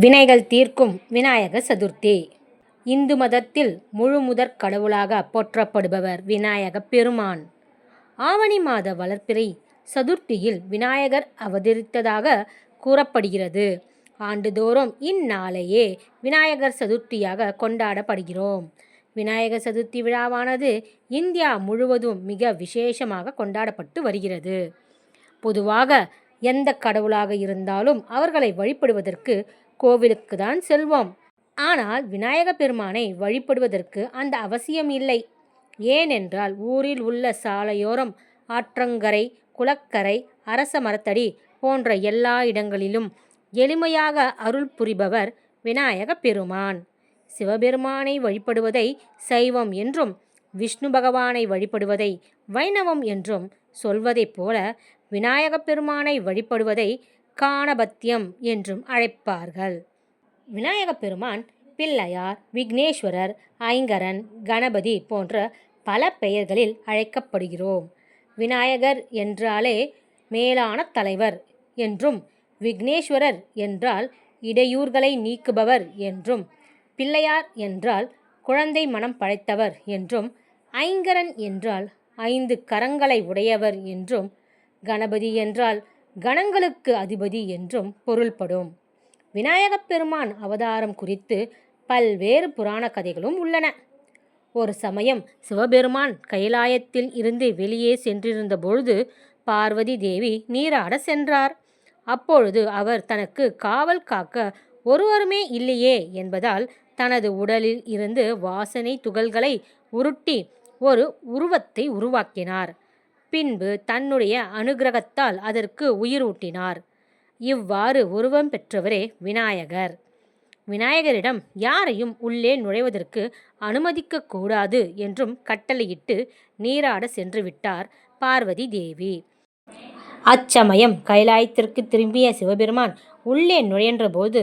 வினைகள் தீர்க்கும் விநாயக சதுர்த்தி. இந்து மதத்தில் முழுமுதற் கடவுளாக போற்றப்படுபவர் விநாயக பெருமான். ஆவணி மாத வளர்ப்பிறை சதுர்த்தியில் விநாயகர் அவதரித்ததாக கூறப்படுகிறது. ஆண்டுதோறும் இந்நாளையே விநாயகர் சதுர்த்தியாக கொண்டாடப்படுகிறோம். விநாயகர் சதுர்த்தி விழாவானது இந்தியா முழுவதும் மிக விசேஷமாக கொண்டாடப்பட்டு வருகிறது. பொதுவாக எந்த கடவுளாக இருந்தாலும் அவர்களை வழிபடுவதற்கு கோவிலுக்கு தான் செல்வோம். ஆனால் விநாயக பெருமானை வழிபடுவதற்கு அந்த அவசியம் இல்லை. ஏனென்றால் ஊரில் உள்ள சாலையோரம் ஆற்றங்கரை குளக்கரை அரச மரத்தடி போன்ற எல்லா இடங்களிலும் எளிமையாக அருள் புரிபவர் விநாயக பெருமான். சிவபெருமானை வழிபடுவதை சைவம் என்றும் விஷ்ணு பகவானை வழிபடுவதை வைணவம் என்றும் சொல்வதைப் போல விநாயகப் பெருமானை வழிபடுவதை காணபத்தியம் என்றும் அழைப்பார்கள். விநாயகப் பெருமான் பிள்ளையார் விக்னேஸ்வரர் ஐங்கரன் கணபதி போன்ற பல பெயர்களில் அழைக்கப்படுகிறோம். விநாயகர் என்றாலே மேலான தலைவர் என்றும் விக்னேஸ்வரர் என்றால் இடையூறுகளை நீக்குபவர் என்றும் பிள்ளையார் என்றால் குழந்தை மனம் படைத்தவர் என்றும் ஐங்கரன் என்றால் ஐந்து கரங்களை உடையவர் என்றும் கணபதி என்றால் கணங்களுக்கு அதிபதி என்றும் பொருள்படும். விநாயகப் பெருமான் அவதாரம் குறித்து பல்வேறு புராண கதைகளும் உள்ளன. ஒரு சமயம் சிவபெருமான் கைலாயத்தில் இருந்து வெளியே சென்றிருந்த பொழுது பார்வதி தேவி நீராட சென்றார். அப்பொழுது அவர் தனக்கு காவல் காக்க ஒருவருமே இல்லையே என்பதால் தனது உடலில் இருந்து வாசனை துகள்களை உருட்டி ஒரு உருவத்தை உருவாக்கினார். பின்பு தன்னுடைய அனுகிரகத்தால் அதற்கு உயிரூட்டினார் இவ்வாறு உருவம் பெற்றவரே விநாயகர். விநாயகரிடம் யாரையும் உள்ளே நுழைவதற்கு அனுமதிக்க கூடாது என்றும் கட்டளையிட்டு நீராட சென்று விட்டார் பார்வதி தேவி. அச்சமயம் கைலாயத்திற்கு திரும்பிய சிவபெருமான் உள்ளே நுழையன்றபோது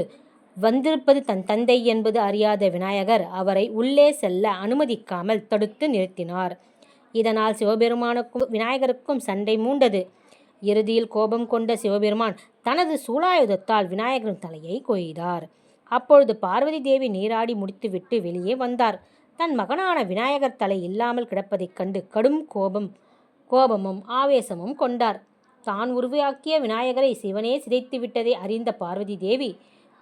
வந்திருப்பது தன் தந்தை என்பது அறியாத விநாயகர் அவரை உள்ளே செல்ல அனுமதிக்காமல் தடுத்து நிறுத்தினார். இதனால் சிவபெருமானுக்கும் விநாயகருக்கும் சண்டை மூண்டது. இறுதியில் கோபம் கொண்ட சிவபெருமான் தனது சூலாயுதத்தால் விநாயகரின் தலையை கொய்தார். அப்பொழுது பார்வதி தேவி நீராடி முடித்துவிட்டு வெளியே வந்தார். தன் மகனான விநாயகர் தலை இல்லாமல் கிடப்பதைக் கண்டு கடும் கோபம் கோபமும் ஆவேசமும் கொண்டார். தான் உருவாக்கிய விநாயகரை சிவனே சிதைத்து விட்டதை அறிந்த பார்வதி தேவி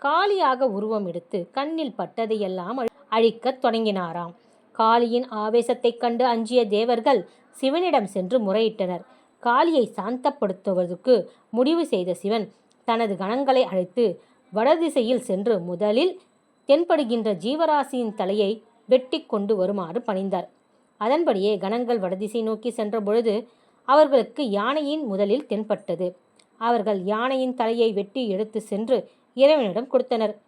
காலியாக உருவம் எடுத்து கண்ணில் பட்டதையெல்லாம் அழிக்கத் தொடங்கினாராம். காளியின் ஆவேசத்தைக் கண்டு அஞ்சிய தேவர்கள் சிவனிடம் சென்று முறையிட்டனர். காளியை சாந்தப்படுத்துவதற்கு முடிவு செய்த சிவன் தனது கணங்களை அழைத்து வடதிசையில் சென்று முதலில் தென்படுகின்ற ஜீவராசியின் தலையை வெட்டி கொண்டு வருமாறு பணிந்தார். அதன்படியே கணங்கள் வடதிசை நோக்கி சென்ற பொழுது அவர்களுக்கு யானையின் முதலில் தென்பட்டது. அவர்கள் யானையின் தலையை வெட்டி எடுத்து சென்று இறைவனிடம் கொடுத்தனர்.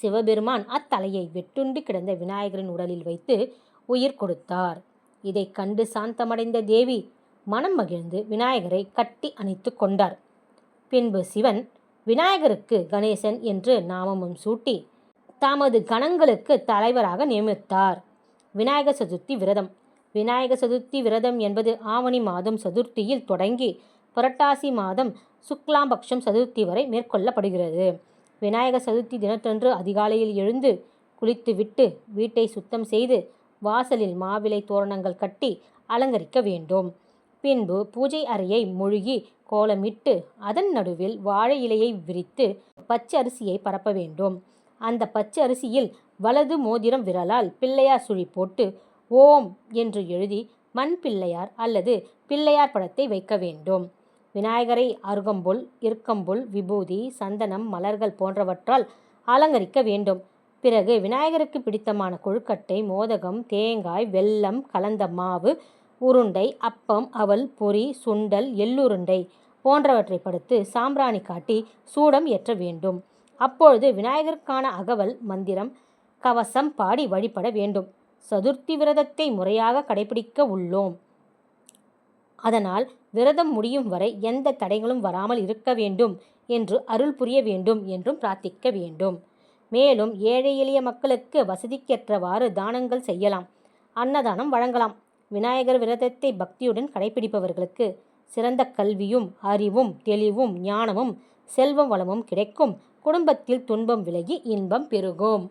சிவபெருமான் அத்தலையை வெட்டுண்டு கிடந்த விநாயகரின் உடலில் வைத்து உயிர் கொடுத்தார். இதை கண்டு சாந்தமடைந்த தேவி மனம் மகிழ்ந்து விநாயகரை கட்டி அணைத்து கொண்டார். பின்பு சிவன் விநாயகருக்கு கணேசன் என்று நாமமும் சூட்டி தமது கணங்களுக்கு தலைவராக நியமித்தார். விநாயகர் சதுர்த்தி விரதம். விநாயகர் சதுர்த்தி விரதம் என்பது ஆவணி மாதம் சதுர்த்தியில் தொடங்கி புரட்டாசி மாதம் சுக்லாம்பக்ஷம் சதுர்த்தி வரை மேற்கொள்ளப்படுகிறது. விநாயக சதுர்த்தி தினத்தன்று அதிகாலையில் எழுந்து குளித்துவிட்டு வீட்டை சுத்தம் செய்து வாசலில் மாவிலை தோரணங்கள் கட்டி அலங்கரிக்க வேண்டும். பின்பு பூஜை அறையை முழுகி கோலமிட்டு அதன் நடுவில் வாழை இலையை விரித்து பச்சை அரிசியை பரப்ப வேண்டும். அந்த பச்சை அரிசியில் வலது மோதிரம் விரலால் பிள்ளையார் சுழி போட்டு ஓம் என்று எழுதி மண் பிள்ளையார் அல்லது பிள்ளையார் படத்தை வைக்க வேண்டும். விநாயகரை அருகம்புல் இருக்கம்புல் விபூதி சந்தனம் மலர்கள் போன்றவற்றால் அலங்கரிக்க வேண்டும். பிறகு விநாயகருக்கு பிடித்தமான கொழுக்கட்டை மோதகம் தேங்காய் வெல்லம் கலந்த மாவு உருண்டை அப்பம் அவல் பொறி சுண்டல் எள்ளுருண்டை போன்றவற்றை படுத்து சாம்பிராணி காட்டி சூடம் ஏற்ற வேண்டும். அப்பொழுது விநாயகருக்கான அகவல் மந்திரம் கவசம் பாடி வழிபட வேண்டும். சதுர்த்தி விரதத்தை முறையாக கடைபிடிக்க உள்ளோம். அதனால் விரதம் முடியும் வரை எந்த தடைகளும் வராமல் இருக்க வேண்டும் என்று அருள் புரிய வேண்டும் என்றும் பிரார்த்திக்க வேண்டும். மேலும் ஏழை எளிய மக்களுக்கு வசதிக்கேற்றவாறு தானங்கள் செய்யலாம் அன்னதானம் வழங்கலாம். விநாயகர் விரதத்தை பக்தியுடன் கடைபிடிப்பவர்களுக்கு சிறந்த கல்வியும் அறிவும் தெளிவும் ஞானமும் செல்வம் வளமும் கிடைக்கும். குடும்பத்தில் துன்பம் விலகி இன்பம் பெருகும்.